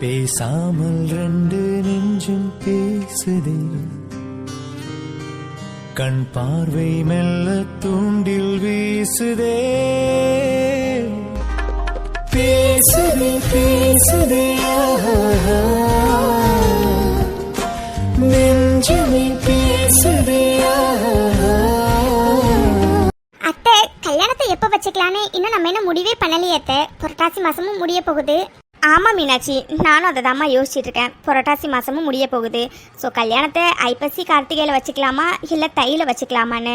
பேசாமல் ரெண்டு நெஞ்சும் பேசுதே. கண் பார்வை மெல்ல தூண்டில் வீசுதே. பேசுதே பேசுதே நெஞ்சுமே பேசுதே அத்தை கல்யாணத்தை எப்போ வச்சுக்கலான்னு இன்னும் நம்ம என்ன முடிவே பண்ணலையே அத்தை? புரட்டாசி மாசமும் முடிய போகுது. ஆமாம் மீனாட்சி நானும் அதை தாம்மா யோசிச்சுட்டு இருக்கேன் புரட்டாசி மாதமும் முடிய போகுது. ஸோ கல்யாணத்தை ஐப்பசி கார்த்திகையில் வச்சுக்கலாமா? இல்லை தையில் வச்சுக்கலாமான்னு?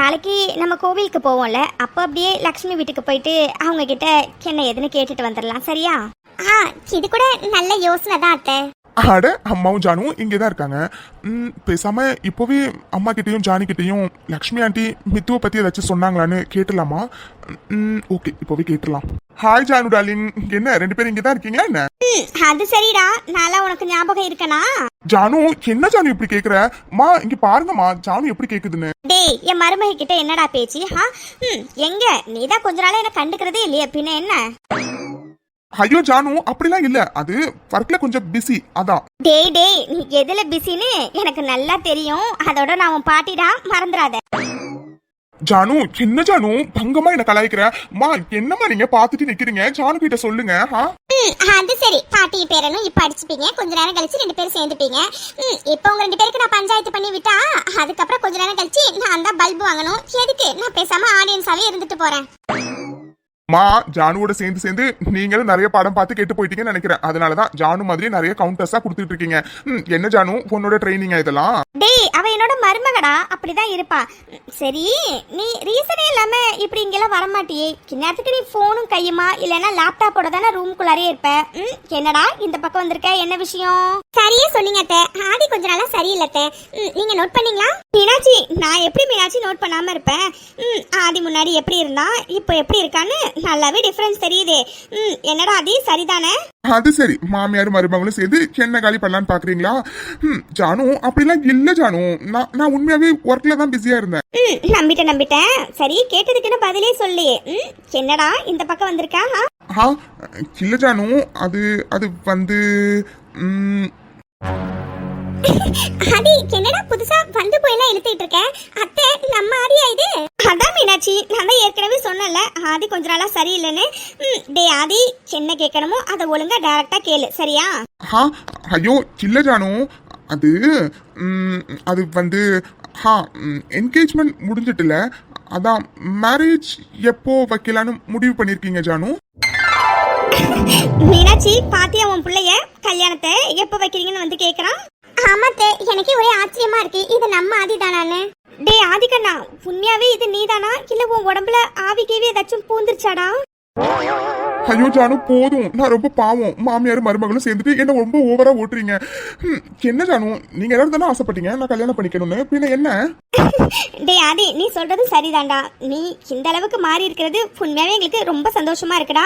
நாளைக்கு நம்ம கோவிலுக்கு போவோம்ல. அப்போ அப்படியே லக்ஷ்மி வீட்டுக்கு போயிட்டு அவங்கக்கிட்ட என்ன எதுன்னு கேட்டுட்டு வந்துடலாம் சரியா? ஆ இது கூட நல்ல யோசனை தான் அத்தை. அட அம்மாவும் ஜானுவும் இங்கே தான் இருக்காங்க. ம், பேசாம இப்போவே அம்மா கிட்டயும் ஜானி கிட்டயும் லக்ஷ்மி ஆண்டி மித்துவை பத்தி ஏதாச்சும் சொன்னாங்களான்னு கேட்டலாமா ம், ஓகே இப்போவே கேட்டுடலாம். Hi Janu darling. என்ன ரெண்டு பேரும் இங்கே தான் இருக்கீங்களா என்ன? அது சரிடா. நான்லாம் உனக்கு ஞாபகம் இருக்கனா? ஜானு என்ன ஜானு இப்படி கேக்குற? மா இங்க பாருங்கம்மா ஜானு எப்படி கேக்குதுன்னு. டேய் என் மருமக கிட்ட என்னடா பேச்சு? ஹா எங்க? நீதான் கொஞ்ச நாளா என்ன கண்டுக்கிறதே இல்லையே பின்ன என்ன? ஐயோ ஜானு அப்படிலாம் இல்ல. அது ஒர்க்ல கொஞ்சம் பிஸி அதான். டேய் டேய் நீ எதுல பிஸின்னு எனக்கு நல்லா தெரியும். அதோட நான் உன் பாட்டிடா மறந்துடாத. ஜானு என்ன ஜானு பங்கமா என்ன கலாய்க்கிற? மா என்னம்மா நீங்க பாத்துட்டு நிக்கிறீங்க? ஜானு கிட்ட சொல்லுங்க ம் அது சரி. பாட்டி பேரனும் இப்ப அடிச்சுப்பீங்க. கொஞ்ச நேரம் கழிச்சு ரெண்டு பேரும் சேர்ந்துப்பீங்க. ம் இப்போ உங்க ரெண்டு பேருக்கு நான் பஞ்சாயத்து பண்ணி விட்டா அதுக்கப்புறம் கொஞ்ச நேரம் கழிச்சு நான் தான் பல்பு வாங்கணும். எதுக்கு? நான் பேசாம ஆடியன்ஸாவே இருந்துட்டு போறேன். மா ஜானுவோட சேர்ந்து சேர்ந்து நீங்களும் நிறைய படம் பார்த்து கெட்டு போயிட்டீங்கன்னு நினைக்கிறேன். அதனாலதான் ஜானு மாதிரி நிறைய கவுண்டர்ஸா கொடுத்துட்டு இருக்கீங்க. ம், என்ன ஜானு? உன்னோட ட்ரைனிங்கா இதெல்லாம்? டேய் அவ என்னோட மருமகடா. அப்படிதான் இருப்பா. சரி நீ ரீசனே இல்லாம இப்படி இங்கெல்லாம் வரமாட்டியே. நேரத்துக்கு நீ போனும் கையுமா? இல்லைன்னா லேப்டாப்போட தானே ரூம்குள்ளாரே இருப்ப. ம், என்னடா இந்த பக்கம் வந்திருக்க? என்ன விஷயம்? சரியா சொன்னீங்க அத்தை. ஆதி கொஞ்ச நாளா சரியில்லை அத்தை. ம், நீங்க நோட் பண்ணீங்களா? மீனாட்சி நான் எப்படி மீனாட்சி நோட் பண்ணாம இருப்பேன்? ம், ஆதி முன்னாடி எப்படி இருந்தா இப்போ எப்படி இருக்கான்னு நல்லாவே டிஃபரன்ஸ் தெரியுதே. ம், என்னடா ஆதி சரிதானே? அது சரி. மாமியார் மருமகளும் சேர்ந்து என்ன காலி பண்ணலான்னு பாக்குறீங்களா? ம், ஜானு அப்படிலாம் இல்ல ஜானு. நான் நான் உண்மையாவே ஒர்க்ல தான் பிஸியா இருந்தேன். ம் நம்பிட்டேன் நம்பிட்டேன். சரி கேட்டதுக்குன்னு பதிலே சொல்லி ம் என்னடா இந்த பக்கம் வந்திருக்கா? ஆ இல்ல ஜானு. அது அது வந்து ம், அடி என்னடா புதுசா வந்து போயெல்லாம் இழுத்துட்டு இருக்க? அத்தை நம்ம ஆதியா இது? அதான் மீனாட்சி நான் ஏற்கனவே சொன்னல ஆதி கொஞ்ச நாளா சரியில்லைன்னு. டே ஆதி என்ன கேட்கணுமோ அதை ஒழுங்கா டைரக்டா கேளு சரியா? ஐயோ இல்ல ஜானு. அது அது வந்து ஹா என்கேஜ்மெண்ட் முடிஞ்சிட்டுல. அதான் மேரேஜ் எப்போ வைக்கலான்னு முடிவு பண்ணிருக்கீங்க ஜானு? மீனாட்சி பாத்தியா உன் பிள்ளைய? கல்யாணத்தை எப்ப வைக்கிறீங்கன்னு வந்து கேக்குறான். ஆமாத்தே எனக்கே ஒரே ஆச்சரியமா இருக்கு. இது நம்ம ஆதி தானான்னு. டே ஆதிக்கண்ணா உண்மையாவே இது நீதானா? இல்ல உன் உடம்புல ஆவி ஏதாச்சும் பூந்துருச்சாடா? ஐயோ ஜானு போதும். நான் ரொம்ப பாவம். மாமியார் மருமகளும் சேர்ந்துட்டு என்ன ரொம்ப ஓவரா ஓட்டுறீங்க. ம், என்ன ஜானு? நீங்க எல்லாரும் தானே ஆசைப்பட்டீங்க? நான் கல்யாணம் பண்ணிக்கணும்னு. பின்ன என்ன? டேய் ஆதி நீ சொல்றது சரிதான்டா. நீ இந்த அளவுக்கு மாறி இருக்கிறது உண்மையாவே எங்களுக்கு ரொம்ப சந்தோஷமா இருக்குடா.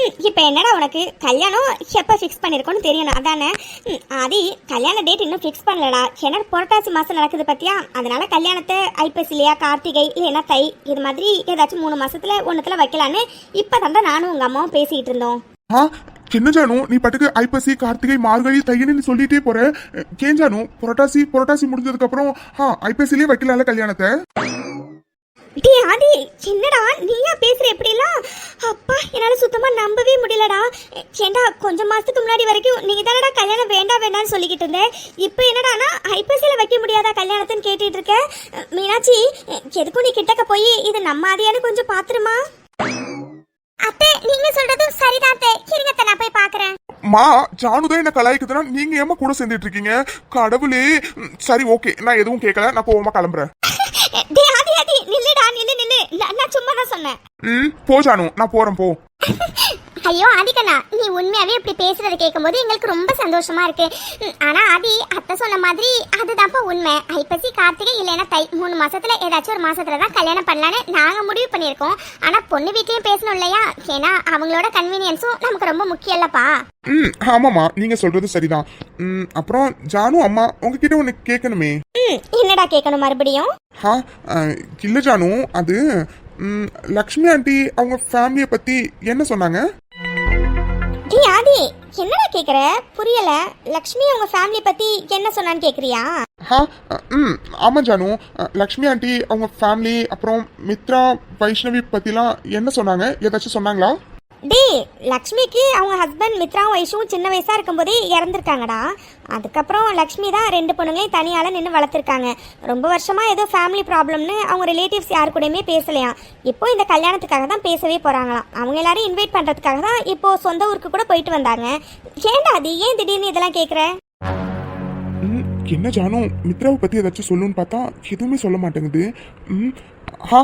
ம், இப்போ என்னடா உனக்கு? கல்யாணம் எப்போ ஃபிக்ஸ் பண்ணிருக்கோன்னு தெரியணும் அதானே? ம், ஆதி கல்யாண டேட் இன்னும் ஃபிக்ஸ் பண்ணலடா. ஏன்னா புரட்டாசி மாசம் நடக்குது பத்தியா? அதனால கல்யாணத்தை ஐப்பசிலையா கார்த்திகை இல்லைன்னா தை இது மாதிரி ஏதாச்சும் மூணு மாசத்துல ஒண்ணுத்துல வைக்கலான்னு இப்போ இப்பதான் நானும் உங்க அம்மாவும் பேசிட்டு இருந்தோம். ஆ என்ன ஜானு? நீ பாட்டுக்கு ஐப்பசி கார்த்திகை மார்கழி தையன்னு சொல்லிட்டே போற. ஏன் ஜானு? புரட்டாசி புரட்டாசி முடிஞ்சதுக்கு அப்புறம் ஆ ஐப்பசிலேயே வைக்கலாம்ல கல்யாணத்தை? டே ஆதி என்னடா? நீயா பேசுற எப்படிலாம் அப்பா என்னால சுத்தமா நம்பவே முடியலடா. ஏண்டா கொஞ்ச மாசத்துக்கு முன்னாடி வரைக்கும் நீ தானடா கல்யாணம் வேண்டாம் வேண்டாம்னு சொல்லிக்கிட்டு இருந்த. இப்போ என்னடானா ஐப்பசியில வைக்க முடியாதா கல்யாணத்துன்னு கேட்டுட்டு இருக்க? மீனாட்சி எதுக்கும் நீ கிட்டக்க போய் இது நம்ம ஆதியான்னு கொஞ்சம் பாத்துருமா? அத்தை நீங்க சொல்றதும் சரிதான் அத்தை. இருங்க நான் போய் பாக்குறேன் மா ஜானு தான் என்ன கலாய்க்குதுன்னா நீங்க ஏமா கூட சேர்ந்துட்டு இருக்கீங்க கடவுளே சரி ஓகே. நான் எதுவும் கேட்கல நான் போவோமா கிளம்புறேன். டே ஆதி ஆதி நில்லுடா நில்லு நில்லு. நான் சும்மா தான் சொன்னேன். ம் போ ஜானு. நான் போறேன் போ. ஐயோ ஆதிக்கண்ணா நீ உண்மையாவே இப்படி பேசுறத கேட்கும்போது எங்களுக்கு ரொம்ப சந்தோஷமா இருக்கு. ஆனா ஆதி அத்தை சொன்ன மாதிரி அதுதான்ப்பா உண்மை. ஐப்பசி கார்த்திகை இல்லைன்னா தை மூணு மாசத்துல ஏதாச்சும் ஒரு மாசத்துல தான் கல்யாணம் பண்ணலான்னு நாங்க முடிவு பண்ணியிருக்கோம். ஆனா பொண்ணு வீட்லயும் பேசணும் இல்லையா? ஏன்னா அவங்களோட கன்வீனியன்ஸும் நமக்கு ரொம்ப முக்கியம் இல்லப்பா. ம் ஆமாம்மா நீங்க சொல்றது சரிதான். ம் அப்புறம் ஜானு அம்மா உங்ககிட்ட ஒன்று கேட்கணுமே. ம் என்னடா கேட்கணும் மறுபடியும்? ஹா இல்ல ஜானு அது லக்ஷ்மி ஆண்டி அவங்க ஃபேமிலியை பத்தி என்ன சொன்னாங்க? டேய் ஆதி என்னடா கேக்குற? புரியல. லக்ஷ்மி அவங்க ஃபேமிலி பத்தி என்ன சொன்னான்னு கேக்குறியா? ஹா ம் ஆமாம் ஜானு. லக்ஷ்மி ஆண்டி அவங்க ஃபேமிலி அப்புறம் மித்ரா வைஷ்ணவி பற்றிலாம் என்ன சொன்னாங்க? ஏதாச்சும் சொன்னாங்களா? டேய் லக்ஷ்மிக்கு அவங்க ஹஸ்பண்ட் மித்ராவும் வைஷுவும் சின்ன வயசாக இருக்கும்போதே இறந்துருக்காங்கடா. அதுக்கப்புறம் லக்ஷ்மி தான் ரெண்டு பொண்ணுங்களையும் தனியால் நின்று வளர்த்துருக்காங்க. ரொம்ப வருஷமாக ஏதோ ஃபேமிலி ப்ராப்ளம்னு அவங்க ரிலேட்டிவ்ஸ் யார் கூடயுமே பேசலையாம் இப்போ இந்த கல்யாணத்துக்காக தான் பேசவே போகிறாங்களாம் அவங்க எல்லாரும் இன்வைட் பண்ணுறதுக்காக தான் இப்போ சொந்த ஊருக்கு கூட போயிட்டு வந்தாங்க. ஏண்டா அது? ஏன் திடீர்னு இதெல்லாம் கேட்குற என்ன ஜானும் மித்ராவை பற்றி ஏதாச்சும் சொல்லுன்னு பார்த்தா எதுவுமே சொல்ல மாட்டேங்குது. ஹா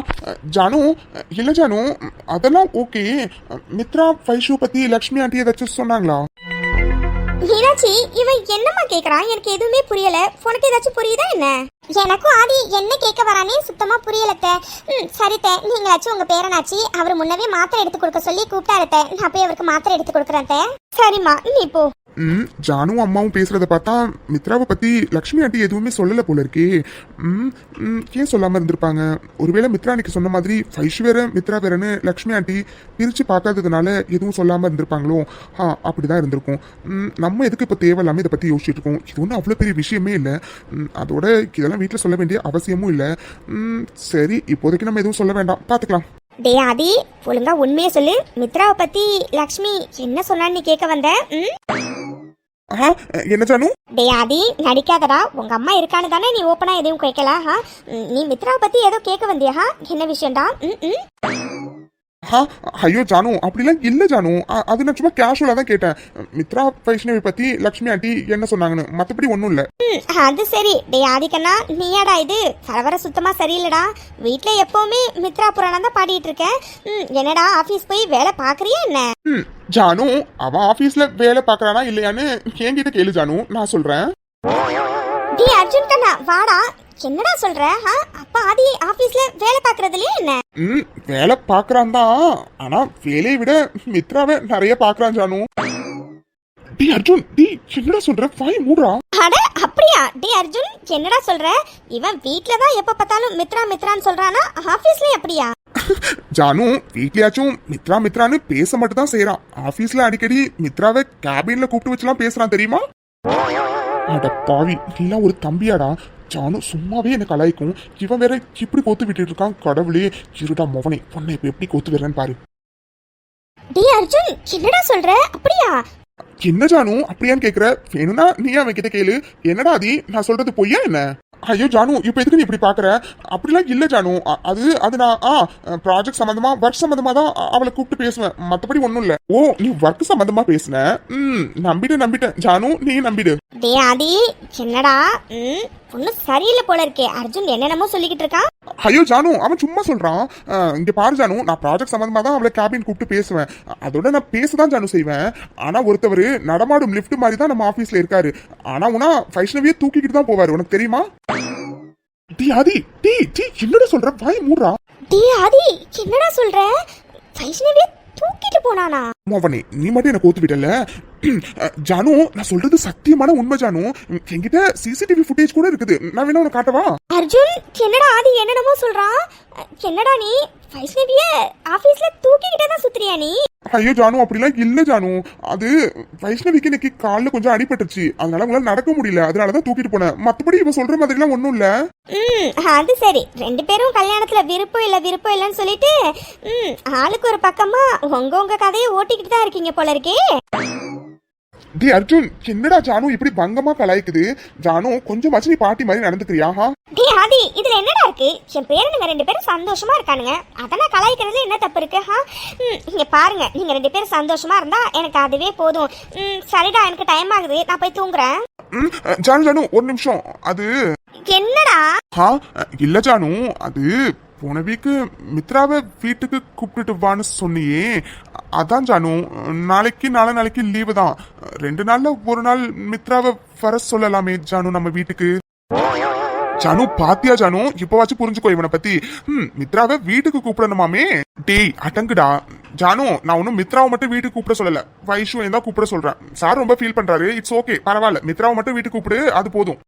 ஜானு இல்லை ஜானு அதெல்லாம் ஓகே மித்ரா வைஷு லக்ஷ்மி ஆண்டி ஏதாச்சும் சொன்னாங்களா மீனாட்சி இவன் என்னம்மா கேக்குறான் எனக்கு எதுவுமே புரியல. உனக்கு ஏதாச்சும் புரியுதா என்ன? எனக்கும் ஆதி என்ன கேட்க வரானே சுத்தமா புரியலத்த ம் சரித்த நீங்களாச்சும் உங்க பேரனாச்சி அவர் முன்னவே மாத்திரை எடுத்து கொடுக்க சொல்லி கூப்பிட்டாருத்த நான் போய் அவருக்கு மாத்திரை எடுத்து கொடுக்குறேன் சரிம்மா நீ போ. ம் ஜானும் அம்மாவும் பேசுறத பார்த்தா மித்ராவை பத்தி லக்ஷ்மி ஆண்டி எதுவுமே சொல்லல போல இருக்கே. ம் ஏன் சொல்லாம இருந்திருப்பாங்க? ஒருவேளை மித்ரா அன்னைக்கு சொன்ன மாதிரி ஃபைஷ் வேற மித்ரா வேறன்னு லக்ஷ்மி ஆண்டி பிரிச்சு பார்க்காததுனால எதுவும் சொல்லாம இருந்திருப்பாங்களோ? ஆ அப்படிதான் இருந்திருக்கும். ம், நம்ம எதுக்கு இப்போ தேவையில்லாம இதை பத்தி யோசிச்சுட்டு இருக்கோம்? இது ஒன்றும் அவ்வளோ பெரிய விஷயமே இல்லை. அதோட இதெல்லாம் வீட்டில் சொல்ல வேண்டிய அவசியமும் இல்லை. சரி இப்போதைக்கு நம்ம எதுவும் சொல்ல வேண்டாம். பார்த்துக்கலாம் டே ஆதி ஒழுங்கா உண்மையை சொல்லு. மித்ராவை பத்தி லக்ஷ்மி என்ன சொன்னான்னு நீ கேட்க வந்த? என்ன ஜானு? டே ஆதி நடிக்காதடா. உங்க அம்மா இருக்கான்னு தானே நீ ஓப்பனா எதையும் கேட்கல நீ மித்ராவை பத்தி ஏதோ கேட்க வந்தியா? என்ன விஷயம்டா? ம் ம்? ஆ ஐயோ ஜானு அப்படிலாம் இல்லை ஜானு. அது நான் சும்மா கேஷுவலாக தான் கேட்டேன். மித்ரா வைஷ்ணவி பற்றி லக்ஷ்மி ஆண்டி என்ன சொன்னாங்கன்னு. மற்றபடி ஒன்றும் இல்லை. ம், அது சரி. டே ஆதிக்கண்ணா நீயாடா இது? கலவர சுத்தமா சரியில்லடா. வீட்ல எப்பவுமே மித்ரா புராணம் தான் பாடிட்டு இருக்கேன். ம், என்னடா ஆபீஸ் போய் வேலை பாக்குறியா என்ன? ம் ஜானு அவன் ஆஃபீஸில் வேலை பார்க்குறானா இல்லையான்னு என்கிட்ட கேளு ஜானு. நான் சொல்கிறேன் டே அர்ஜுன் கண்ணா வாடா. என்னடா சொல்ற? அப்பா ஆதி ஆபீஸ்ல வேலை பாக்குறதுலயே என்ன ம் வேலை பார்க்குறான் தான் ஆனால் வேலையை விட மித்ராவை நிறைய பார்க்குறான் ஜானு. டி அர்ஜுன் டி என்னடா சொல்ற? வாய் மூடுறா. அட அப்படியா? டே அர்ஜுன் என்னடா சொல்ற? இவன் வீட்ல தான் எப்ப பார்த்தாலும் மித்ரா மித்ரான்னு சொல்றானா? ஆபீஸ்ல எப்படியா? ஜானு வீட்லயாச்சும் மித்ரா மித்ரான்னு பேச மட்டும் தான் செய்யறான் ஆபீஸ்ல அடிக்கடி மித்ராவை கேபின்ல கூப்பிட்டு வச்சுலாம் பேசுறான் தெரியுமா? அட பாவி நீலாம் ஒரு தம்பியாடா. ஜானு சும்மாவே என்ன கலாய்க்கும். இவன் வேற இப்படி கோத்து விட்டுட்டு இருக்கான் கடவுளே. இருடா மொவனே பொண்ணை இப்ப எப்படி கோத்து விடுறேன்னு பாரு. டே அர்ஜுன் என்னடா சொல்ற? அப்படியா? என்ன ஜானு அப்படியான்னு கேக்குற? வேணும்னா நீ அவன் கிட்ட கேளு? என்னடா அதி நான் சொல்றது பொய்யா என்ன? ஐயோ ஜானு இப்போ எதுக்கு நீ இப்படி பாக்குற? அப்படிலாம் இல்ல ஜானு. அது அது நான் ஆ ப்ராஜெக்ட் சம்பந்தமா ஒர்க் சம்பந்தமா தான் அவளை கூப்பிட்டு பேசுவேன். மத்தபடி ஒண்ணும் இல்ல. ஓ நீ ஒர்க் சம்பந்தமா பேசுன? ம் நம்பிட்டு நம்பிட்டேன். ஜானு நீ நம்பிடு. டே ஆதி என்னடா? ம்? ஒன்னும் சரியில்லை போல இருக்கே. அர்ஜுன் என்னென்னமோ சொல்லிக்கிட்டு இருக்கான். ஐயோ ஜானு அவன் சும்மா சொல்றான். அஹ், இங்க பாரு ஜானு நான் ப்ராஜெக்ட் சம்பந்தமா தான் அவளை கேபின் கூப்பிட்டு பேசுவேன். அதோட நான் பேச தான் ஜானு செய்வேன். ஆனா ஒருத்தவர் நடமாடும் லிஃப்ட் மாதிரி தான் நம்ம ஆபீஸ்ல இருக்காரு. ஆனா உனா வைஷ்ணவியே தூக்கிக்கிட்டு தான் போவாரு. உனக்கு தெரியுமா? டி ஆதி டி டி என்னடா சொல்ற? வாய் மூடுறா. டே ஆதி என்னடா சொல்ற? வைஷ்ணவி தூக்கிட்டு போனானா? மோவனே நீ மட்டும் என்ன கோத்து விட்டல ஜானு நான் சொல்றது சத்தியமான உண்மை ஜானு. என்கிட்ட சிசிடிவி ஃபுட்டேஜ் கூட இருக்குது. நான் வேணா உனக்கு காட்டவா? அர்ஜுன் என்னடா ஆதி என்னென்னமோ சொல்றான்? என்னடா நீ? வைஷ்ணவிய ஆபீஸ்ல தூக்கிக்கிட்டே தான் சுத்துறியா நீ? ஐயோ ஜானு அப்படிலாம் இல்ல ஜானு. அது வைஷ்ணவிக்கு இன்னைக்கு காலில் கொஞ்சம் அடிபட்டுருச்சு. அதனால உங்களால நடக்க முடியல. அதனாலதான் தூக்கிட்டு போனேன். மத்தபடி இவ சொல்ற மாதிரிலாம் ஒண்ணும் இல்ல. ம் அது சரி. ரெண்டு பேரும் கல்யாணத்துல விருப்பம் இல்ல விருப்பம் இல்லைன்னு சொல்லிட்டு ம் ஆளுக்கு ஒரு பக்கமா உங்க உங்க கதையை ஓட்டிக்கிட்டு தான் இருக்கீங்க போல இருக்கே. டி அர்ஜுன் என்னடா ஜானு இப்படி பங்கமா கலாய்க்குது? ஜானு கொஞ்சமாச்சும் நீ பாட்டி மாதிரி நடந்துக்கிறியா? ஹா? டே ஆதி இதுல என்னடா இருக்கு? என் பேரனுங்க ரெண்டு பேரும் சந்தோஷமா இருக்கானுங்க. அதெல்லாம் கலாய்க்கிறதுல என்ன தப்பு இருக்கு ஹா இங்க பாருங்க. நீங்க ரெண்டு பேரும் சந்தோஷமா இருந்தா எனக்கு அதுவே போதும். சரிடா எனக்கு டைம் ஆகுது. நான் போய் தூங்குறேன். ஜானு ஜானு ஒரு நிமிஷம். அது என்னடா? ஹா இல்ல ஜானு அது போன வீக்கு மித்ராவை வீட்டுக்கு கூப்பிட்டுட்டு வான்னு சொன்னியே. அதான் ஜானு நாளைக்கு நாளை நாளைக்கு லீவு தான். ரெண்டு நாள்ல ஒரு நாள் மித்ராவை வர சொல்லலாமே ஜானு நம்ம வீட்டுக்கு. ஜானு பாத்தியா ஜானு? இப்பவாச்சும் புரிஞ்சுக்கோ இவனை பத்தி. ம் மித்ராவை வீட்டுக்கு கூப்பிடணுமாமே? டேய் அடங்குடா. ஜானு நான் ஒன்னும் மித்ராவை மட்டும் வீட்டுக்கு கூப்பிட சொல்லல. வைஷு தான் கூப்பிட சொல்றேன். சார் ரொம்ப ஃபீல் பண்றாரு. இட்ஸ் ஓகே பரவாயில்ல. மித்ராவை மட்டும் வீட்டுக்கு கூப்பிடு. அது போதும்.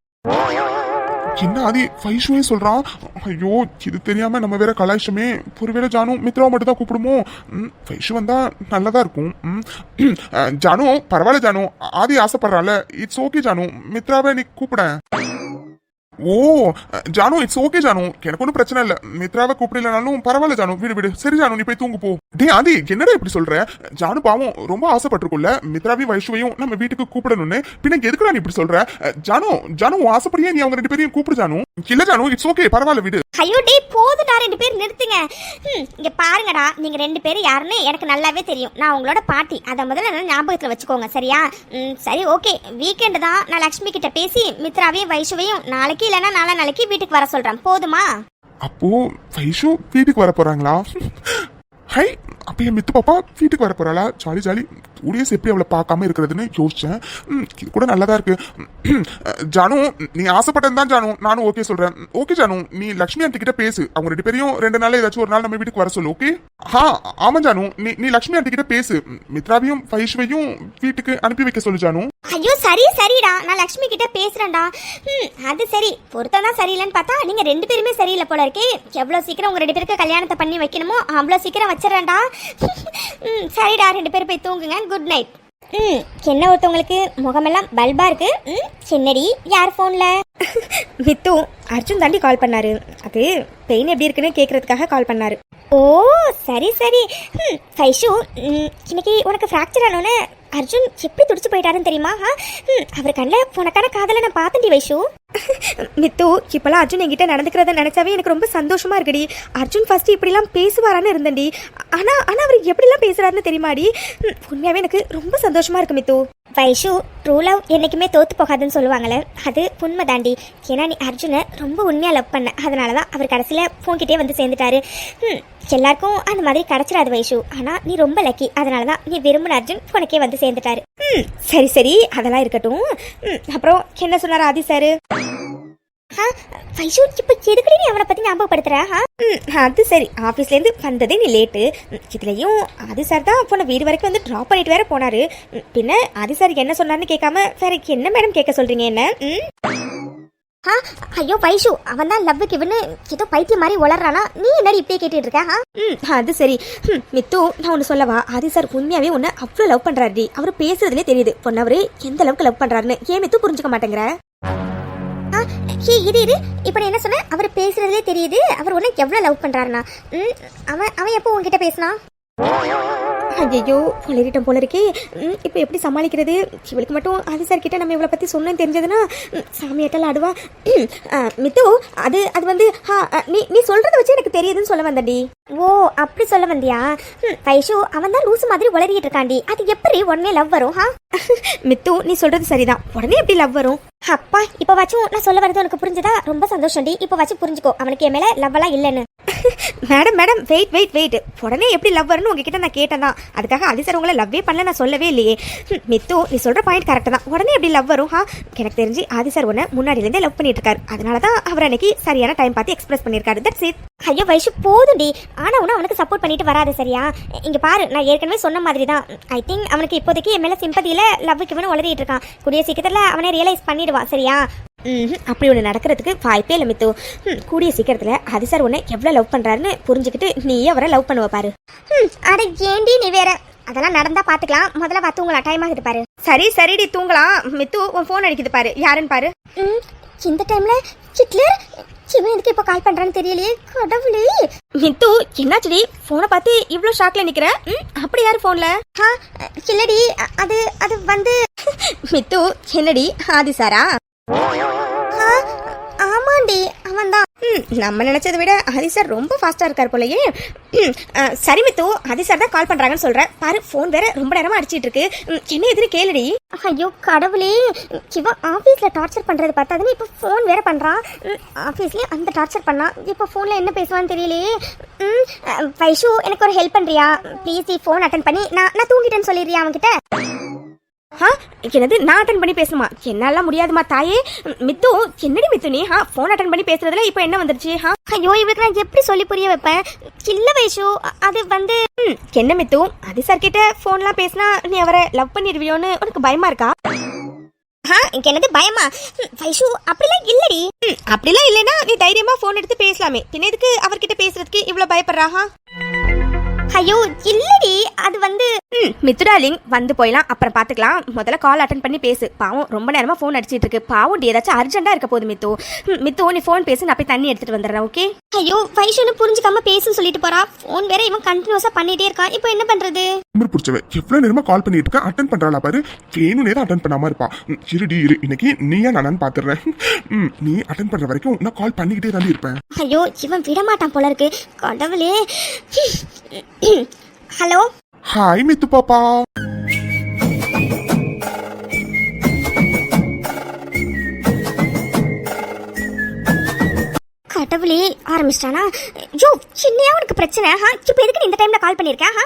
என்ன ஆதி வைஷ்வே சொல்றான்? ஐயோ இது தெரியாம நம்ம வேற கலாய்ச்சமே. ஒருவேளை ஜானு மித்ராவை மட்டும் தான் கூப்பிடுமோ? ம், வைஷு வந்தா நல்லதா இருக்கும். ம், ஜானு பரவாயில்ல ஜானு. ஆதி ஆசைப்படுறால இட்ஸ் ஓகே ஜானு. மித்ராவை நீ கூப்பிட. ஓ ஜானு இட்ஸ் ஓகே ஜானு. எனக்கு ஒன்றும் பிரச்சனை இல்லை. மித்ராவை கூப்பிடலனாலும் பரவாயில்ல ஜானு. விடு விடு. சரி ஜானு நீ போய் தூங்கு போ. டே ஆதி என்னடா இப்படி சொல்ற? ஜானு பாவம் ரொம்ப ஆசைப்பட்டிருக்குல்ல மித்ராவையும் வைஷுவையும் நம்ம வீட்டுக்கு கூப்பிடணும்னு. பின்ன எதுக்குடா நீ இப்படி சொல்ற? ஜானு ஜானு உன் ஆசைப்படியே நீ அவங்க ரெண்டு பேரையும் கூப்பிடு ஜானு. இல்ல ஜானு இட்ஸ் ஓகே பரவாயில்ல விடு. ஐயோ டேய் போதுடா ரெண்டு பேர் நிறுத்துங்க. ம், இங்க பாருங்கடா நீங்க ரெண்டு பேரும் யாருன்னு எனக்கு நல்லாவே தெரியும். நான் உங்களோட பாட்டி. அதை முதல்ல நல்லா ஞாபகத்துல வச்சுக்கோங்க சரியா? ம், சரி ஓகே வீக்கெண்டு தான் நான் லக்ஷ்மி கிட்ட பேசி மித்ராவையும் வைஷுவையும் நாளைக்கு இல்லைன்னா நாளா நாளைக்கு வீட்டுக்கு வர சொல்றேன். போதுமா? அப்போ வைஷு வீட்டுக்கு வர போறாங்களா? ஹை அப்ப என் மித்து பாப்பா வீட்டுக்கு வர போறாளா? Jolly jolly. உடியஸ் எப்படி அவளை பார்க்காம இருக்கிறதுன்னு யோசிச்சேன். ம், இது கூட நல்லதாக இருக்கு. ஜானு நீ ஆசைப்பட்டது தான் ஜானு. நானும் ஓகே சொல்கிறேன் ஓகே ஜானு நீ லக்ஷ்மி ஆண்டி கிட்ட பேசு. அவங்க ரெண்டு பேரையும் ரெண்டு நாள் ஏதாச்சும் ஒரு நாள் நம்ம வீட்டுக்கு வர சொல்லு ஓகே ஆ ஆமா ஜானு. நீ நீ லக்ஷ்மி ஆண்டி கிட்ட பேசு. மித்ராவையும் ஃபைஷ்வையும் வீட்டுக்கு அனுப்பி வைக்க சொல்லு ஜானு. ஐயோ சரி சரிடா. நான் லக்ஷ்மி கிட்ட பேசுறேன்டா. ம் அது சரி. பொருத்தம் தான் சரியில்லைன்னு பார்த்தா நீங்க ரெண்டு பேருமே சரியில்லை போல இருக்கே. எவ்வளவு சீக்கிரம் உங்க ரெண்டு பேருக்கு கல்யாணத்தை பண்ணி வைக்கணுமோ அவ்வளோ சீக்கிரம் வச்சிடறேன்டா. ம் சரிடா. ரெண்டு பேரும் போய் தூங்குங்க. Good night. ம் என்ன ஒருத்தவங்களுக்கு முகமெல்லாம் பல்பா இருக்கு. ம் சின்னடி யார் ஃபோன்ல மித்து அர்ஜுன் தாண்டி கால் பண்ணாரு. அது பெயின் எப்படி இருக்குன்னு கேட்கறதுக்காக கால் பண்ணாரு. ஓ சரி சரி. ம் ஃபைஷு இன்னைக்கு உனக்கு ஃப்ராக்சர் ஆனோன்னு அர்ஜுன் எப்படி துடிச்சு போயிட்டாருன்னு தெரியுமா? அவர் கண்ணில் உனக்கான காதலை நான் பார்த்தேன்டி வைஷு. மித்து இப்போலாம் அர்ஜுன் என்கிட்ட நடந்துக்கிறத நினச்சாவே எனக்கு ரொம்ப சந்தோஷமாக இருக்குடி. அர்ஜுன் ஃபஸ்ட்டு இப்படிலாம் பேசுவாரான்னு இருந்தேன்டி. ஆனால் ஆனால் அவர் எப்படிலாம் பேசுகிறாருன்னு தெரியுமாடி? ம், எனக்கு ரொம்ப சந்தோஷமாக இருக்கு மித்து. வைஷு ட்ரூ லவ் என்றைக்குமே தோற்று போகாதுன்னு சொல்லுவாங்களே அது உண்மை தாண்டி. ஏன்னா நீ அர்ஜுனை ரொம்ப உண்மையாக லவ் பண்ண. அதனால தான் அவர் கடைசியில் ஃபோன்கிட்டே வந்து சேர்ந்துட்டாரு. ம், எல்லாருக்கும் அந்த மாதிரி கிடச்சிடாது வைஷு. ஆனால் நீ ரொம்ப லக்கி அதனால தான் நீ விரும்பின அர்ஜுன் உனக்கே வந்து சேர்ந்துட்டாரு. ம் சரி சரி. அதெல்லாம் இருக்கட்டும். ம், அப்புறம் என்ன சொன்னார் ஆதி சார் வைஷு இப்போ எதுக்கடி நீ அவனை பற்றி ஞாபகப்படுத்துற ஆ அது சரி. ஆஃபீஸ்லேருந்து வந்ததே நீ லேட்டு இதுலயும் ஆதி சார் தான் போன வீடு வரைக்கும் வந்து ட்ராப் பண்ணிட்டு வேற போனாரு. பின்ன ஆதி சார் என்ன சொன்னார்னு கேட்காம வேற என்ன மேடம் கேட்க சொல்றீங்க என்ன? ஆ ஐயோ வைஷு அவன் தான் லவ்வுக்கு இவனு ஏதோ பைத்தியம் மாதிரி உளறானா நீ என்னடி இப்படியே கேட்டுட்டு இருக்க ஆ ம் அது சரி. ம் மித்து நான் ஒன்று சொல்லவா? ஆதி சார் உண்மையாவே உன்னை அவ்வளோ லவ் பண்றாருடி. அவர் பேசுறதுலே தெரியுது. பொண்ணவரு எந்த அளவுக்கு லவ் பண்றாருன்னு. ஏன் மித்து புரிஞ்சுக்க மாட்டேங்கிற? ஹே இரு இரு. இப்போ நான் என்ன சொன்ன அவர் பேசுறதுலே தெரியுது. அவர் உன்னை எவ்வளோ லவ் பண்றாருனா அவன் அவன் எப்போ உன்கிட்ட பேசினா? ஐயோ புலரிட்டம் போல இருக்கே. ம், இப்போ எப்படி சமாளிக்கிறது? இவளுக்கு மட்டும் அது சார் கிட்ட நம்ம இவளை பத்தி சொன்னேன்னு தெரிஞ்சதுன்னா ம், சாமியாட்டெல்லாம் ஆடுவா. ம், மித்து அது அது வந்து ஹா நீ நீ சொல்றத வச்சு எனக்கு தெரியுதுன்னு சொல்ல வந்தடி ஓ அப்படி சொல்ல வந்தியா? ம் வைஷு அவன் தான் லூசு மாதிரி உளறிட்டு இருக்காண்டி அது எப்படி உடனே லவ் வரும் ஹா? மித்து நீ சொல்றது சரிதான். உடனே எப்படி லவ் வரும்? அப்பா இப்போ வச்சும் நான் சொல்ல வரது உனக்கு புரிஞ்சுதா? ரொம்ப சந்தோஷம்டி. இப்போ வச்சு புரிஞ்சுக்கோ. அவனுக்கு என் மேலே லவ் எல்லாம் இல்லைன்னு. Madam madam wait wait wait உடனே எப்படி லவ் வரும்னு உங்ககிட்ட நான் கேட்டேன்? தான் அதுக்காக ஆதி சார் உங்களை லவ்வே பண்ணல நான் சொல்லவே இல்லையே. ம், மித்து நீ சொல்கிற பாயிண்ட் கரெக்டாக தான். உடனே எப்படி லவ் வரும் ஹா எனக்கு தெரிஞ்சு ஆதி சார் உன்னை முன்னாடிலேருந்தே லவ் பண்ணிட்டு இருக்காரு. அதனால தான் அவர் அன்னைக்கு சரியான டைம் பார்த்து எக்ஸ்பிரஸ் பண்ணியிருக்காரு. தட்ஸ் இட் ஐயோ வைஷு போதும்டி ஆனா உன அவனுக்கு சப்போர்ட் பண்ணிட்டு வராது சரியா? இங்க பாரு நான் ஏற்கனவே சொன்ன மாதிரி தான் ஐ திங்க் அவனுக்கு இப்போதைக்கு என் மேல சிம்பதியில லவ்வுக்கு இவனு உளறிட்டு இருக்கான். கூடிய சீக்கிரத்துல அவனே ரியலைஸ் பண்ணிடுவான் சரியா? ம்ஹும். அப்படி ஒன்று நடக்கிறதுக்கு வாய்ப்பே இல்லை மித்து. ம், கூடிய சீக்கிரத்தில் ஆதி சார் உன்னை எவ்வளோ லவ் பண்ணுறாருன்னு புரிஞ்சுக்கிட்டு நீயே அவரை லவ் பண்ணுவ பாரு. ம் அட ஏண்டி நீ வேற? அதெல்லாம் நடந்தா பாத்துக்கலாம். முதல்ல பார்த்து உங்களை டைம் ஆகுது பாரு. சரி சரிடி தூங்கலாம். மித்து உன் ஃபோன் அடிக்குது பாரு. யாருன்னு பாரு. ம் இந்த டைம்ல ஹிட்லர்? இவன் எதுக்கு இப்போ கால் பண்றான்னு தெரியலையே. கடவுளே. மித்து என்னாச்சுடி? ஃபோனை பார்த்து இவ்வளோ ஷாக்ல நிக்கிற? ம் அப்படி யார் ஃபோன்ல ஆ இல்லடி. அது அது வந்து மித்து என்னடி? ஆதி சாரா? ஆ ஆமாண்டி அவன் தான். ம் நம்ம நினைச்சதை விட ஹரி சார் ரொம்ப ஃபாஸ்ட்டாக இருக்கார் போலயே. சரி மித்து ஆதி சார் தான் கால் பண்ணுறாங்கன்னு சொல்கிறேன் பாரு ஃபோன் வேற ரொம்ப நேரமாக அடிச்சிட்டு இருக்கு. ம், என்ன எதிரி கேளுடி. ஐயோ கடவுளே. இவன் ஆஃபீஸில் டார்ச்சர் பண்ணுறது பார்த்தாதுன்னு இப்போ ஃபோன் வேற பண்ணுறான் ஆஃபீஸ்லேயே அந்த டார்ச்சர் பண்ணான் இப்போ ஃபோனில் என்ன பேசுவான்னு தெரியலையே ம் வைஷு எனக்கு ஒரு ஹெல்ப் பண்ணுறியா ப்ளீஸ் ஃபோன் அட்டன் பண்ணி. நான் நான் தூங்கிட்டேன்னு சொல்லிடுறியா அவன்கிட்ட? ஆ என்னது நான் அட்டன் பண்ணி பேசணுமா? என்னாலாம் முடியாதுமா தாயே. மித்து என்னடி மித்து நீ ஹா ஃபோன் அட்டன் பண்ணி பேசுறதுல இப்போ என்ன வந்துருச்சு ஹா? ஐயோ இவருக்கு நான் எப்படி சொல்லி புரிய வைப்பேன்? இல்லை அ- அது வந்து என்ன மித்து ஆதி சார் கிட்ட ஃபோன்லாம் பேசினா நீ அவரை லவ் பண்ணிடுவியோன்னு உனக்கு பயமா இருக்கா? ஆ என்னது பயமா? வைஷு அப்படிலாம் இல்லடி. அப்படிலாம் இல்லைன்னா நீ தைரியமா ஃபோன் எடுத்து பேசலாமே. பின்ன எதுக்கு அவர்கிட்ட பேசுறதுக்கு இவ்வளவு பயப்படுறாஹா ஐயோ இல்லடி. அது வந்து ம் மித்துடாலிங் வந்து போயிடலாம். அப்புறம் பார்த்துக்கலாம். முதல்ல கால் அட்டன் பண்ணி பேசு. பாவம் ரொம்ப நேரமாக ஃபோன் அடிச்சிட்டு இருக்கு. பாவம் ஏதாச்சும் அர்ஜென்ட்டாக இருக்க போகுது மித்து. ம், மித்து நீ ஃபோன் பேசு நான் போய் தண்ணி எடுத்துகிட்டு வந்துடுறேன் ஓகே ஐயோ வைஷுன்னு புரிஞ்சுக்காம பேசுன்னு சொல்லிட்டு போறா. ஃபோன் வேற இவன் கண்டினியூஸா பண்ணிட்டே இருக்கான். இப்போ என்ன பண்றது? திமிர் பிடிச்சவ எவ்வளவு நேரமா கால் பண்ணிட்டு இருக்கேன் அட்டன் பண்றாளா பாரு. வேணும் நேரம் அட்டன் பண்ணாம இருப்பா. ம், இருடி இரு. இன்னைக்கு நீயா நானான்னு பாத்துறேன். ம், நீ அட்டன் பண்ற வரைக்கும் நான் கால் பண்ணிக்கிட்டே தான் இருப்பேன். ஐயோ இவன் விட மாட்டான் போல இருக்கு. கடவுளே. ஹலோ? ஹாய் மித்து பாப்பா. கடவுளே ஆரம்பிச்சிட்டானா? ஐயோ சின்னையா உனக்கு பிரச்சனை? ஹா இப்போ எதுக்கு நீ இந்த டைம்ல கால் பண்ணிருக்க? ஹா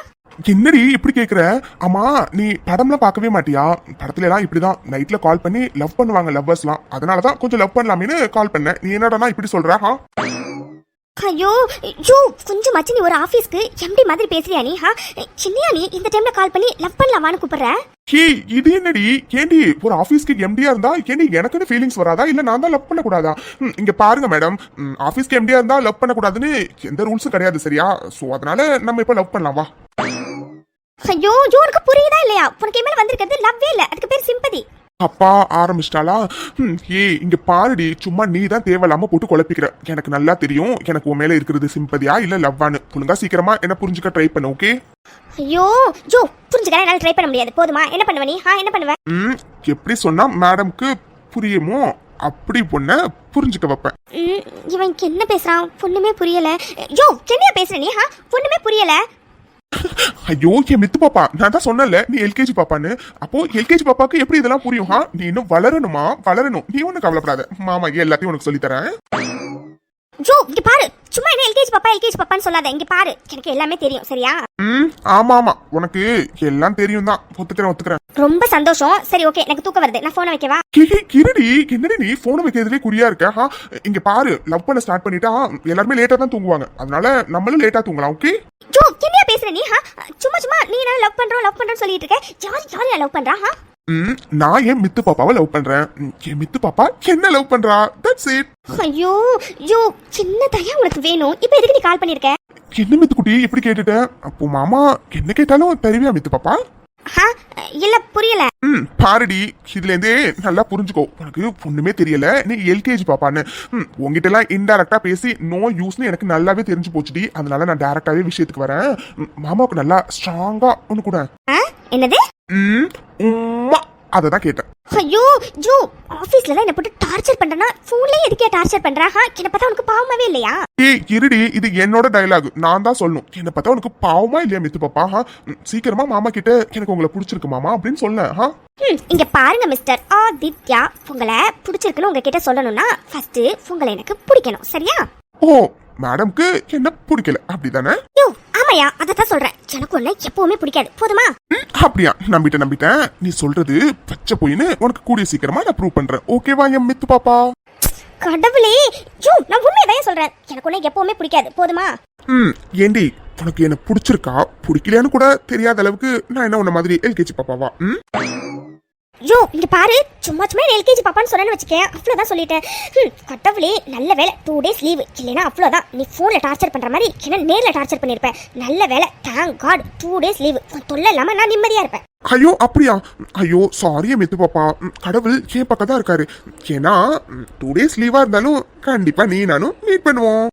என்னடி இப்படி கேக்குற? ஆமா நீ படம்லாம் பார்க்கவே மாட்டியா? படத்துல எல்லாம் இப்படிதான் நைட்ல கால் பண்ணி லவ் பண்ணுவாங்க லவ்வர்ஸ்லாம் அதனாலதான் கொஞ்சம் லவ் பண்ணலாமேன்னு கால் பண்ணேன். நீ என்னடா இப்படி சொல்ற? ஹா ஐயோ ஐயோ கொஞ்சம் மச்சி நீ ஒரு ஆபீஸ்க்கு எம்டி மாதிரி பேசுறியா நீ ஹா? சின்னையா நீ இந்த டைம்ல கால் பண்ணி லவ் பண்ணலாமான்னு கூப்பிடுற? ஹே இது என்னடி? ஏண்டி ஒரு ஆபீஸ்க்கு எம்டியா இருந்தா ஏண்டி எனக்குன்னு ஃபீலிங்ஸ் வராதா? இல்ல நான் தான் லவ் பண்ணக்கூடாதா? இங்க பாருங்க மேடம் ஆபீஸ்க்கு எம்டியா இருந்தா லவ் பண்ணக்கூடாதுன்னு எந்த ரூல்ஸும் கிடையாது சரியா? சோ அதனால நம்ம இப்ப லவ் பண்ணலாம் வா. ஐயோ ஐயோ உனக்கு புரியுதா இல்லையா? உனக்கு மேல வந்திருக்கிறது லவ்வே இல்ல. அதுக்கு பேர் சிம்பதி அப்பா ஆரம்பிச்சிட்டாளா? ஏய் இங்க பாருடி சும்மா நீ தான் தேவையில்லாம போட்டு குழப்பிக்கிற. எனக்கு நல்லா தெரியும். எனக்கு உன் மேல இருக்கிறது சிம்பதியா இல்ல லவ்வான்னு ஒழுங்கா சீக்கிரமா என்ன புரிஞ்சுக்க ட்ரை பண்ணு ஓகே ஐயோ ஜோ புரிஞ்சுக்க என்னால ட்ரை பண்ண முடியாது. போதுமா? என்ன பண்ணுவ நீ? என்ன பண்ணுவ? ம் எப்படி சொன்னா மேடம்க்கு புரியுமோ அப்படி பொண்ண புரிஞ்சுக்க வைப்பேன். இவன் என்ன பேசுறான்? பொண்ணுமே புரியல. யோ என்னையா பேசுற நீ? ஹா பொண்ணுமே புரியல. ஐயோ என் மித்து பாப்பா. நான் தான் சொன்னல நீ எல்கேஜி பாப்பான்னு. அப்போ எல்கேஜி பாப்பாக்கு எப்படி இதெல்லாம் புரியும்? ஹா நீ இன்னும் வளரணுமா? வளரணும். நீ ஒன்னும் கவலைப்படாத. மாமா எல்லாத்தையும் உனக்கு சொல்லித்தரேன். ஜோ இங்க பாரு. சும்மா என்ன எல்கேஜி பாப்பா எல்கேஜி பாப்பான்னு சொல்லாத. இங்க பாரு. எனக்கு எல்லாமே தெரியும். சரியா? ம் ஆமா ஆமா. உனக்கு எல்லாம் தெரியும் தான். ஒத்துக்கிறேன் ஒத்துக்கிறேன். ரொம்ப சந்தோஷம். சரி ஓகே எனக்கு தூக்கம் வருது. நான் போனை வைக்கவா? கிருடி. என்னடி நீ போன் வைக்கிறதுலே குறியா இருக்க? ஹா இங்க பாரு. லவ் பண்ண ஸ்டார்ட் பண்ணிட்டா எல்லாருமே லேட்டா தான் தூங்குவாங்க. அதனால நம்மளும் லேட்டா தூங்கலாம் ஓகே ஜோ என்னையா பேசுற நீ? ஹா சும்மா சும்மா. நீ நான் லவ் பண்றோம் லவ் பண்றோம் சொல்லிட்டு இருக்க? யார் யார் லவ் பண்றா நான் என் மித்து பாப்பாவை லவ் பண்றேன். என் மித்து பாப்பா என்ன லவ் பண்றா. தட்ஸ் இட் ஐயோ ஜோ சின்ன தயா உனக்கு வேணும். இப்போ எதுக்கு நீ கால் பண்ணிருக்க? என்ன மித்து குட்டி இப்படி கேட்டுட்ட? அப்போ மாமா என்ன கேட்டாலும் தருவியா மித்து பாப்பா? இல்ல புரியல. ம் பாருடி இதுல இருந்தே நல்லா புரிஞ்சுக்கோ. உனக்கு ஒண்ணுமே தெரியல நீ எல்கேஜி பாப்பான்னு. ம் உங்ககிட்ட எல்லாம் இன்டெரக்டா பேசி நோ யூஸ்னு எனக்கு நல்லாவே தெரிஞ்சு போச்சுடி. அதனால நான் டேரக்டாவே விஷயத்துக்கு வரேன். மாமாவுக்கு நல்லா ஸ்ட்ராங்கா ஒண்ணு கூட? என்னது? ம் உம்மா. அதை தான் கேட்டேன். ஐயோ ஜோ ஆபீஸ்ல என்ன போட்டு டார்ச்சர் பண்றனா போன்லயே எதுக்கே டார்ச்சர் பண்றா? என்ன பார்த்தா உனக்கு பாவமாவே இல்லையா? ஏய் இருடி இது என்னோட டயலாக் நான் தான் சொல்லணும். என்ன பார்த்தா உனக்கு பாவமா இல்லையா மித்து பாப்பா? ஹா சீக்கிரமா மாமா கிட்ட எனக்கு உங்களை பிடிச்சிருக்கு மாமா அப்படின்னு சொல்ல ஹா. இங்க பாருங்க மிஸ்டர் ஆதித்யா. உங்களை பிடிச்சிருக்குன்னு உங்ககிட்ட சொல்லணும்னா ஃபர்ஸ்ட் உங்களை எனக்கு பிடிக்கணும். சரியா? ஓ மேடம்க்கு என்ன பிடிக்கல? அப்படிதானே? ஆமாயா அதை தான் சொல்றேன். எனக்கு ஒண்ணு எப்பவுமே பிடிக்காது. போதுமா? அப்படியா. நம்பிட்டேன் நம்பிட்டேன். நீ சொல்றது பச்சை போயின்னு உனக்கு கூடிய சீக்கிரமா நான் ப்ரூவ் பண்றேன். ஓகேவா என் மித்து பாப்பா? கடவுளே! யோ நான் உண்மையதான் சொல்றேன்? எனக்கு ஒண்ணு எப்பவுமே பிடிக்காது. போதுமா? ம் ஏண்டி உனக்கு என்ன பிடிச்சிருக்கா? பிடிக்கலையான்னு கூட தெரியாத அளவுக்கு நான் என்ன உன்ன மாதிரி எல்கேஜி பாப்பாவா? ம்? யோ இங்க பாரு. சும்மா சும்மா எல்கேஜி பாப்பான்னு சொன்னேன்னு வச்சுக்கேன். அவ்வளவுதான் சொல்லிட்டேன். ம், கடவுளே நல்ல வேலை டூ டேஸ் லீவு இல்லைன்னா அவ்வளோதான் நீ போன்ல டார்ச்சர் பண்ற மாதிரி என்ன நேர்ல டார்ச்சர் பண்ணிருப்பேன் நல்ல வேலை thank God two days leave தொல்லை இல்லாம நான் நிம்மதியா இருப்பேன். ஐயோ அப்படியா? ஐயோ சாரி மித்து பாப்பா. கடவுள் என் பக்கம் தான் இருக்காரு. ஏன்னா டூ டேஸ் லீவா இருந்தாலும் கண்டிப்பா நீ நானும் மீட் பண்ணுவோம்.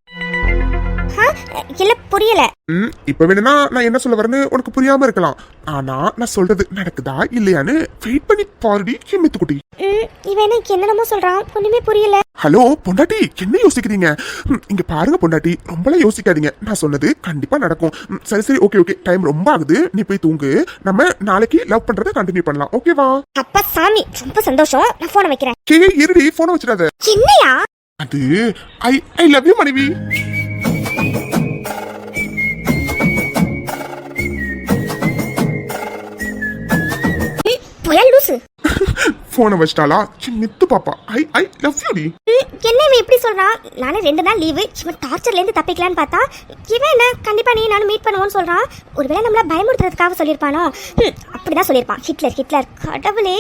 இல்ல புரியல. ம் இப்ப வேணும்னா நான் என்ன சொல்ல வரேன்னு உனக்கு புரியாம இருக்கலாம். ஆனா நான் சொல்றது நடக்குதா இல்லையான்னு வெயிட் பண்ணி பாருடி என் மித்துக்குட்டி ம், இவன் என்னென்னமோ சொல்றான். ஒண்ணுமே புரியல. ஹலோ பொண்டாட்டி என்ன யோசிக்கிறீங்க? இங்க பாருங்க பொண்டாட்டி ரொம்பலாம் யோசிக்காதீங்க. நான் சொன்னது கண்டிப்பா நடக்கும். சரி சரி ஓகே ஓகே டைம் ரொம்ப ஆகுது. நீ போய் தூங்கு. நம்ம நாளைக்கு லவ் பண்றதை கண்டினியூ பண்ணலாம். ஓகேவா அப்பா சாமி ரொம்ப சந்தோஷம். நான் போனை வைக்கிறேன். கே இருடி போனை வச்சிடாத. என்னையா? அது ஐ ஐ லவ் யூ மனைவி. புயல் லூசு. போனை வச்சிட்டாளா? சி, மித்து பாப்பா. ஐ ஐ லவ் யூ டி. என்ன இவன் இப்படி சொல்றான்? நானே ரெண்டு நாள் லீவு இவன் டார்ச்சர்ல இருந்து தப்பிக்கலான்னு பார்த்தா இவன் என்ன? கண்டிப்பா நீ நானும் மீட் பண்ணுவோன்னு சொல்றான். ஒருவேளை நம்மள பயமுறுத்துறதுக்காக சொல்லியிருப்பானோ? அப்படிதான் சொல்லியிருப்பான். ஹிட்லர் ஹிட்லர் கடவுளே.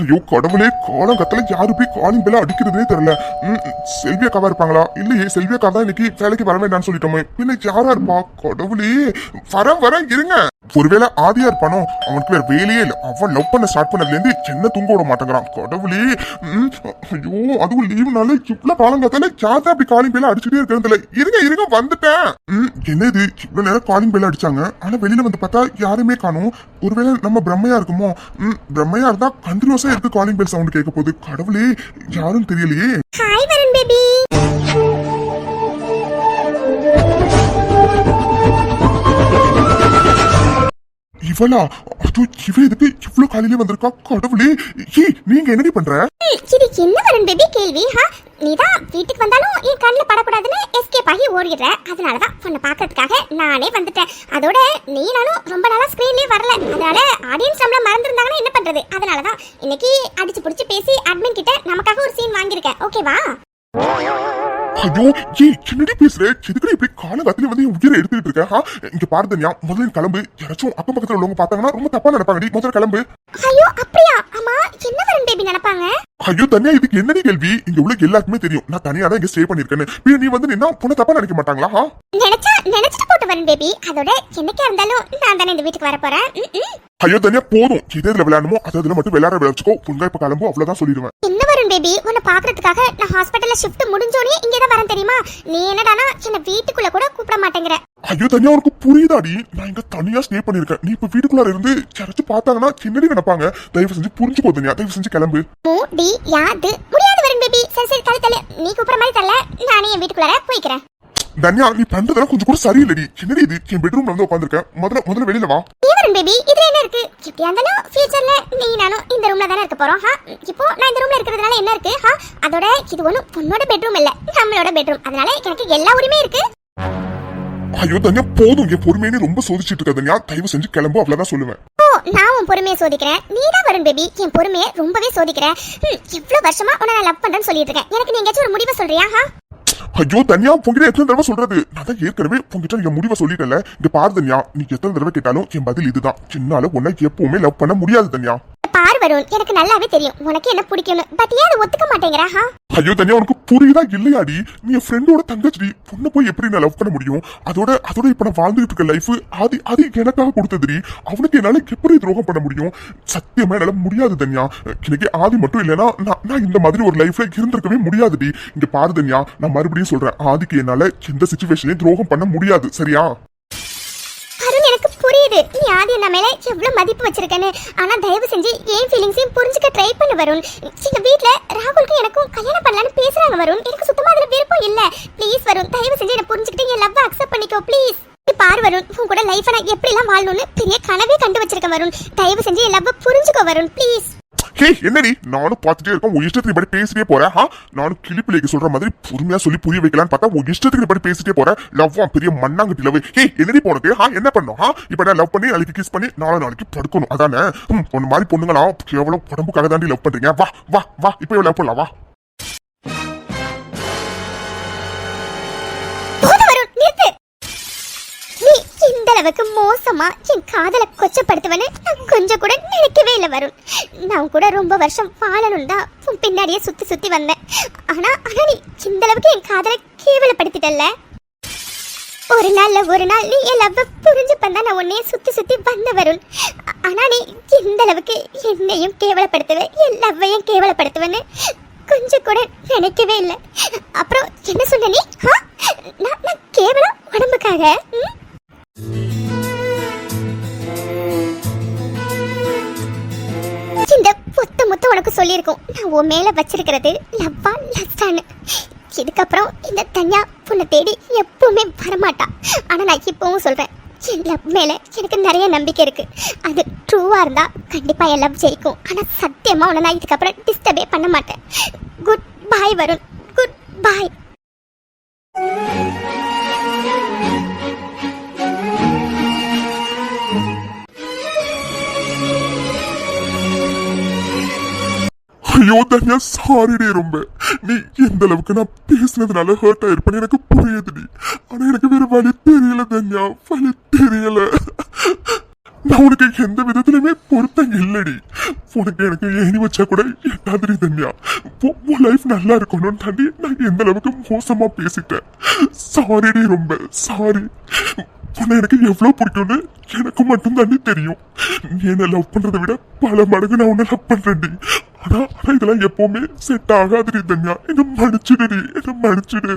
ஐயோ கடவுளே காலம் கத்தல யாரு போய் காலிங் பெல்ல அடிக்கிறதுனே தெரியல. செல்வி அக்காவா இருப்பாங்களா? இல்லையே செல்வி அக்கா தான் இன்னைக்கு வேலைக்கு வர வேண்டாம்னு சொல்லிட்டோமே. பின்ன யாரா இருப்பா? கடவுளே. வரேன் வரேன் இருங்க. ஒருவேளை ஆதியார் பணம் அவனுக்கு வேற வேலையே இல்லை. அவன் லவ் பண்ண ஸ்டார்ட் பண்ணதுலேருந்து என்ன தூங்க விட மாட்டேங்கிறான். கடவுளே. ம், ஐயோ அதுவும் லீவுனால இவ்வளோ காலம் கத்தல அப்படி காலிங் பேல அடிச்சுட்டே இருக்கிறதுல இருங்க இருங்க வந்துட்டேன். ம், என்ன இது நேரம் காலிங் பேல அடிச்சாங்க. ஆனால் வெளியில் வந்து பார்த்தா யாருமே காணும். ஒருவேளை நம்ம பிரம்மையா இருக்குமோ? ம் பிரம்மையா இருந்தா கண்டினியூஸா இருக்கு காலிங் பேல் சவுண்ட் கேட்க போகுது? கடவுளே யாரும் தெரியலையே. இவளா? அது இவ எதுக்கு இவ்வளவு காலையிலே வந்திருக்கா? கடவுளே. ஏய் நீங்க என்னடி பண்ற? இது என்ன வரும் பேபி கேள்வி ஹா நீதான் வீட்டுக்கு வந்தாலும் என் கண்ணில் படக்கூடாதுன்னு எஸ்கேப் ஆகி ஓடிடுற. அதனால தான் உன்னை பார்க்கறதுக்காக நானே வந்துட்டேன். அதோட நீ நானும் ரொம்ப நாளா ஸ்க்ரீன்லயே வரல. அதனால ஆடியன்ஸ் நம்மள மறந்துருந்தாங்கன்னா என்ன பண்றது? அதனால தான் இன்னைக்கு அடிச்சு புடிச்சு பேசி அட்மின் கிட்ட நமக்காக ஒரு சீன் வாங்கியிருக்கேன். ஓகேவா ஐயோ ஏய் என்னடி பேசுற. எதுக்குடி இப்படி காலகாலத்துல வந்து என் உயிரை எடுத்துட்டு இருக்க ஆ, இங்க பாரு தனியா முதல்ல கிளம்பு. யாராச்சும் அக்கம் பக்கத்துல உள்ளவங்க பார்த்தாங்கன்னா ரொம்ப தப்பா நினைப்பாங்கடி முதல்ல கிளம்பு. ஐயோ அப்படியா? அம்மா என்ன வருண் பேபி நினைப்பாங்க? ஐயோ தனியா இதுக்கு என்னடி கேள்வி? இங்க உள்ள எல்லாருக்குமே தெரியும். நான் தனியா தான் இங்க ஸ்டே பண்ணிருக்கேன்னு பின்ன நீ வந்து நின்னா பொண்ணு தப்பா நினைக்க மாட்டாங்களா? நினைச்சா நினைச்சிட்டு போட்டு வருண் பேபி அதோட என்னைக்கா இருந்தாலும் நான் தானே இந்த வீட்டுக்கு வர போறேன். ஐயோ தனியா போதும். எது எதுல விளையாடணுமோ அது அதுல மட்டும் விளையாட விளையாச்சுக்கோ ஒழுங்கா இப்ப கிளம்பு அவ்வளவுதான் சொல்லிடுவேன். என்ன வருண் பேபி உன்னை பாக்குறதுக்காக நான் ஹாஸ்பிட்டல்ல ஷிஃப்ட் முடிஞ்சோனே இங்கே தான் வரேன் தெரியுமா? நீ என்னடானா என்ன வீட்டுக்குள்ள கூட கூப்பிட மாட்டேங்கிற. ஐயோ தனியா உனக்கு புரியுதாடி? நான் இங்க தனியா ஸ்டே பண்ணிருக்கேன் நீ இப்ப வீட்டுக்குள்ளார இருந்து யாராச்சும் பார்த்தாங்கன்னா என்னடி நினைப்பாங்க. தயவு செஞ்சு புரிஞ்சுக்கோ தனியா. தயவு செஞ்சு கிளம்பு. மூ டி யாது முடியாது வருண் பேபி சரி சரி தலை தலை நீ கூப்பிடுற மாதிரி தரல. நானே என் வீட்டுக்குள்ளார போய்க்கிறேன். தனியா நீ பண்றதெல்லாம் கொஞ்சம் கூட சரியில்லடி. என்னடி இது? என் பெட்ரூம்ல வந்து உட்காந்துருக்கேன் முதல்ல முதல்ல வெளியில வா. வருண் பேபி இதுல என்ன இருக்கு? எப்படியா இருந்தாலும் ஃபியூச்சர்ல நீ நானும் இந்த ரூம்ல தானே இருக்க போறோம். ஹா இப்போ நான் இந்த ரூம்ல இருக்கிறதுனால என்ன இருக்கு? ஹா அதோட இது ஒண்ணும் உன்னோட பெட்ரூம் இல்ல. நம்மளோட பெட்ரூம் அதனால எனக்கு எல்லா உரிமையும் இருக்கு. ஐயோ தனியா போதும். என் பொறுமையை ரொம்ப சோதிச்சுட்டு இருக்க தனியா. தயவு செஞ்சு கிளம்பு அவ்வளவுதான் சொல்லுவேன். ஓ நான் உன் பொறுமையை சோதிக்கிறேன். நீ தான் வருண் பேபி என் பொறுமையை ரொம்பவே சோதிக்கிறேன் ம், இவ்வளவு வருஷமா உன்னை நான் லவ் பண்றேன்னு சொல்லிட்டு இருக்கேன். எனக்கு நீ எங்கேயாச்சும் ஒரு முடிவை சொல்றியா? ஹா? ஐயோ தனியா பொங்கிட்ட எத்தனை தடவை சொல்றது? நான் தான் ஏற்கனவே பொங்கிட்டா என் முடிவை சொல்லிட்டேன்ல. இங்க பாரு தனியா நீ எத்தனை தடவை கேட்டாலும் என் பதில் இதுதான். சின்னால உன்னை எப்பவுமே லவ் பண்ண முடியாது தனியா. பார் வருண்? எனக்கு நல்லாவே தெரியும். உனக்கு என்ன பிடிக்கும்னு. பட் ஏன் அதை ஒத்துக்க மாட்டேங்கிற? ஹா ஐயோ தனியா உனக்கு புரியுதா இல்லையாடி? நீ என் ஃப்ரெண்டோட தங்கச்சி பொண்ணை போய் எப்படி நான் லவ் பண்ண முடியும்? அதோட அதோட இப்ப நான் வாழ்ந்துட்டு இருக்க லைஃப் அது அது எனக்காக கொடுத்ததுடி. அவனுக்கு என்னால எப்படி துரோகம் பண்ண முடியும்? சத்தியமா என்னால முடியாது தனியா. எனக்கு ஆதி மட்டும் இல்லைன்னா நான் இந்த மாதிரி ஒரு லைஃப்ல இருந்திருக்கவே முடியாதுடி. இங்க பாரு தனியா. நான் மறுபடியும் சொல்றேன். ஆதிக்கு என்னால எந்த சுச்சுவேஷனையும் துரோகம் பண்ண முடியாது. சரியா? நீ ஆதி என்ன மேலே எவ்வளோ மதிப்பு வச்சிருக்கேன்னு? ஆனால் தயவு செஞ்சு என் ஃபீலிங்ஸையும் புரிஞ்சுக்க ட்ரை பண்ண வருண். எங்கள் வீட்டில் ராகுலுக்கும் எனக்கும் கல்யாணம் பண்ணலான்னு பேசுகிறாங்க வருண். எனக்கு சுத்தமாக அதில் விருப்பம் இல்லை. ப்ளீஸ் வருண் தயவு செஞ்சு என்னை புரிஞ்சுக்கிட்டு என் லவ்வை அக்செப்ட் பண்ணிக்கோ ப்ளீஸ் பார் வருண் உன் கூட லைஃப்பை நான் எப்படிலாம் வாழணும்னு பெரிய கனவே கண்டு வச்சிருக்கேன் வருண். தயவு செஞ்சு என் லவ்வை புரிஞ்சுக்கோ வருண் ப்ளீஸ் ஹே என்னடி? நானும் பார்த்துட்டே இருக்கேன். உன் இஷ்டத்துக்கு படி பேசிட்டே போறேன். ஹா நானும் கிளிப்பிள்ளைக்கு சொல்ற மாதிரி பொறுமையா சொல்லி புரிய வைக்கலாம்னு பார்த்தா உன் இஷ்டத்துக்கு படி பேசிட்டே போறேன். லவ்வா பெரிய மண்ணாங்கட்டி லவ். ஹே என்னடி போனது? ஹா என்ன பண்ணோம் ஹா இப்ப நான் லவ் பண்ணி நாளைக்கு கிஸ் பண்ணி நாளை நாளைக்கு படுக்கணும். அதானே? ம் உன் மாதிரி பொண்ணுங்களா கேவலம் உடம்புக்காக தாண்டி லவ் பண்றீங்க. வா வா வா இப்போ லவ் பண்ணலாம்? வா. இந்த அளவுக்கு மோசமா என் காதலை கொச்சப்படுத்துவேன்னு நான் கொஞ்சம் கூட நினைக்கவே இல்லை வருண். நான் கூட ரொம்ப வருஷம் வாழணும் தான் பின்னாடியே சுத்தி சுத்தி வந்தேன். ஆனா ஆனா நீ இந்த அளவுக்கு என் காதலை கேவலப்படுத்திட்டல்ல? ஒரு நாள்ல ஒரு நாள் நீ என் புரிஞ்சு புரிஞ்சுப்பந்தா நான் உன்னைய சுத்தி சுத்தி வந்த வருண். ஆனா நீ இந்த அளவுக்கு என்னையும் கேவலப்படுத்துவேன் என் லவ்வையும் கேவலப்படுத்துவேன்னு கொஞ்சம் கூட நினைக்கவே இல்லை. அப்புறம் என்ன சொன்ன நீ? ஆ? நான் நான் கேவலம் உடம்புக்காக ம்? இந்த பொத்த மொத்த உனக்கு சொல்லியிருக்கோம். நான் உன் மேலே வச்சிருக்கிறது லவ்வா லஸ்டான்னு. இதுக்கப்புறம் இந்த தனியா உன்னை தேடி எப்பவுமே வரமாட்டா. ஆனால் நான் இப்பவும் சொல்கிறேன் என் லவ் மேலே எனக்கு நிறைய நம்பிக்கை இருக்குது அது ட்ரூவாக இருந்தால் கண்டிப்பாக என் லவ் ஜெயிக்கும். ஆனால் சத்தியமாக உன்னை நான் இதுக்கப்புறம் டிஸ்டர்பே பண்ண மாட்டேன். Good boy Varun. Good boy ஐயோ தனியா சாரிடே ரொம்ப. நீ எந்த அளவுக்கு நான் பேசுனதுனால ஹர்ட் ஆயிருப்பேன்னு எனக்கு புரியுதுடி ஆனா எனக்கு வேற வழி தெரியல தன்யா வழி தெரியல. நான் உனக்கு எந்த விதத்திலுமே பொருத்தம் இல்லடி. உனக்கு எனக்கு ஏணி வச்சா கூட எட்டாதிரி தன்யா. உன் லைஃப் நல்லா இருக்கணும்னு தாண்டி நான் எந்த அளவுக்கு மோசமா பேசிட்டேன். சாரிடி ரொம்ப சாரி உன்னை எனக்கு எவ்வளவு பிடிக்கும்னு எனக்கு மட்டும் தாண்டி தெரியும். நீ என்ன லவ் பண்றதை விட பல மடங்கு நான் உன்னை லவ் பண்றேன்டி. ஆனா ஆனா இதெல்லாம் எப்பவுமே செட் ஆகாதுடி தன்யா. என்ன மன்னிச்சிடுடி என்ன மன்னிச்சிடு.